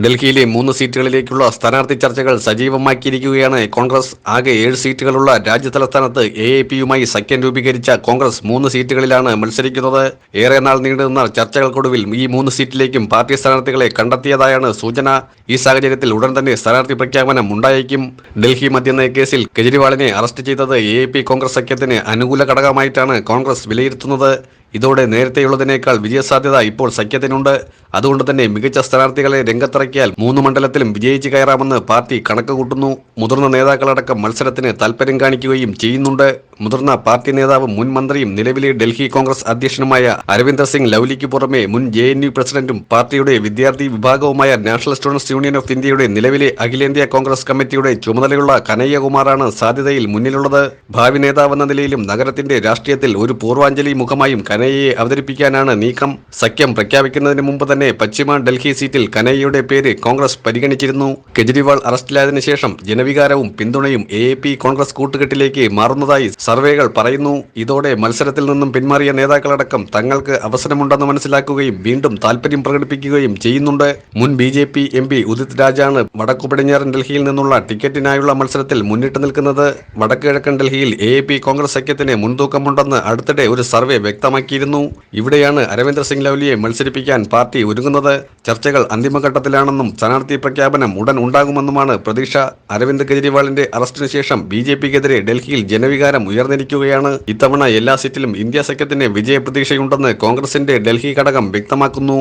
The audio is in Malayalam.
ഡൽഹിയിലെ മൂന്ന് സീറ്റുകളിലേക്കുള്ള സ്ഥാനാർത്ഥി ചർച്ചകൾ സജീവമാക്കിയിരിക്കുകയാണ്. കോൺഗ്രസ് ആകെ ഏഴ് സീറ്റുകളുള്ള രാജ്യതലസ്ഥാനത്ത് എ എ പിയുമായി സഖ്യം രൂപീകരിച്ച കോൺഗ്രസ് മൂന്ന് സീറ്റുകളിലാണ് മത്സരിക്കുന്നത്. ഏറെ നാൾ നീണ്ടുനിന്ന ചർച്ചകൾക്കൊടുവിൽ ഈ മൂന്ന് സീറ്റിലേക്കും പാർട്ടി സ്ഥാനാർത്ഥികളെ കണ്ടെത്തിയതായാണ് സൂചന. ഈ സാഹചര്യത്തിൽ ഉടൻ തന്നെ സ്ഥാനാർത്ഥി പ്രഖ്യാപനം ഉണ്ടായേക്കും. ഡൽഹി മദ്യനയ കേസിൽ കെജ്രിവാളിനെ അറസ്റ്റ് ചെയ്തത് എ കോൺഗ്രസ് സഖ്യത്തിന് അനുകൂല ഘടകമായിട്ടാണ് കോൺഗ്രസ് വിലയിരുത്തുന്നത്. ഇതോടെ നേരത്തെയുള്ളതിനേക്കാൾ വിജയസാധ്യത ഇപ്പോൾ സഖ്യത്തിനുണ്ട്. അതുകൊണ്ട് തന്നെ മികച്ച സ്ഥാനാർത്ഥികളെ രംഗത്തിറക്കിയാൽ മൂന്ന് മണ്ഡലത്തിലും വിജയിച്ചു കയറാമെന്ന് പാർട്ടി കണക്കുകൂട്ടുന്നു. മുതിർന്ന നേതാക്കളടക്കം മത്സരത്തിന് താൽപര്യം കാണിക്കുകയും ചെയ്യുന്നുണ്ട്. മുതിർന്ന പാർട്ടി നേതാവും മുൻ മന്ത്രിയും നിലവിലെ ഡൽഹി കോൺഗ്രസ് അധ്യക്ഷനുമായ അരവിന്ദർ സിംഗ് ലൌലിക്ക് പുറമെ മുൻ ജെ എൻ യു പ്രസിഡന്റും പാർട്ടിയുടെ വിദ്യാർത്ഥി വിഭാഗവുമായ നാഷണൽ സ്റ്റുഡൻസ് യൂണിയൻ ഓഫ് ഇന്ത്യയുടെ നിലവിലെ അഖിലേന്ത്യാ കോൺഗ്രസ് കമ്മിറ്റിയുടെ ചുമതലയുള്ള കനയ്യകുമാറാണ് സാധ്യതയിൽ മുന്നിലുള്ളത്. ഭാവി നേതാവെന്ന നിലയിലും നഗരത്തിന്റെ രാഷ്ട്രീയത്തിൽ ഒരു പൂർവാഞ്ജലി മുഖമായും കനയ്യയെ അവതരിപ്പിക്കാനാണ് നീക്കം സഖ്യം പ്രഖ്യാപിക്കുന്നതിന് മുമ്പ് തന്നെ പശ്ചിമ ഡൽഹി സീറ്റിൽ കനയ്യയുടെ പേര് കോൺഗ്രസ് പരിഗണിച്ചിരുന്നു. കെജ്രിവാൾ അറസ്റ്റിലായതിനു ശേഷം ജനവികാരവും പിന്തുണയും എ കോൺഗ്രസ് കൂട്ടുകെട്ടിലേക്ക് മാറുന്നതായി സർവേകൾ പറയുന്നു. ഇതോടെ മത്സരത്തിൽ നിന്നും പിന്മാറിയ നേതാക്കളടക്കം തങ്ങൾക്ക് അവസരമുണ്ടെന്ന് മനസ്സിലാക്കുകയും വീണ്ടും താൽപര്യം പ്രകടിപ്പിക്കുകയും ചെയ്യുന്നുണ്ട്. മുൻ B J P M P Udit രാജാണ് വടക്കു പടിഞ്ഞാറൻ ഡൽഹിയിൽ നിന്നുള്ള ടിക്കറ്റിനായുള്ള മത്സരത്തിൽ മുന്നിട്ട് നിൽക്കുന്നത്. വടക്കു കിഴക്കൻ ഡൽഹിയിൽ എ പി കോൺഗ്രസ് സഖ്യത്തിന് മുൻതൂക്കമുണ്ടെന്ന് അടുത്തിടെ ഒരു സർവേ വ്യക്തമാക്കിയിരുന്നു ഇവിടെയാണ് അരവിന്ദർ സിംഗ് ലൗലിയെ മത്സരിപ്പിക്കാൻ പാർട്ടി ഒരുങ്ങുന്നത്. ചർച്ചകൾ അന്തിമഘട്ടത്തിലാണെന്നും സ്ഥാനാർത്ഥി പ്രഖ്യാപനം ഉടൻ ഉണ്ടാകുമെന്നുമാണ് പ്രതീക്ഷ. അരവിന്ദ് കെജ്രിവാളിന്റെ അറസ്റ്റിന് ശേഷം ബി ജെ പിക്കെതിരെ ഡൽഹിയിൽ ജനവികാരം ഉയർന്നിരിക്കുകയാണ്. ഇത്തവണ എല്ലാ സീറ്റിലും ഇന്ത്യ സഖ്യത്തിന് വിജയപ്രതീക്ഷയുണ്ടെന്ന് കോൺഗ്രസിന്റെ ഡൽഹി ഘടകം വ്യക്തമാക്കുന്നു.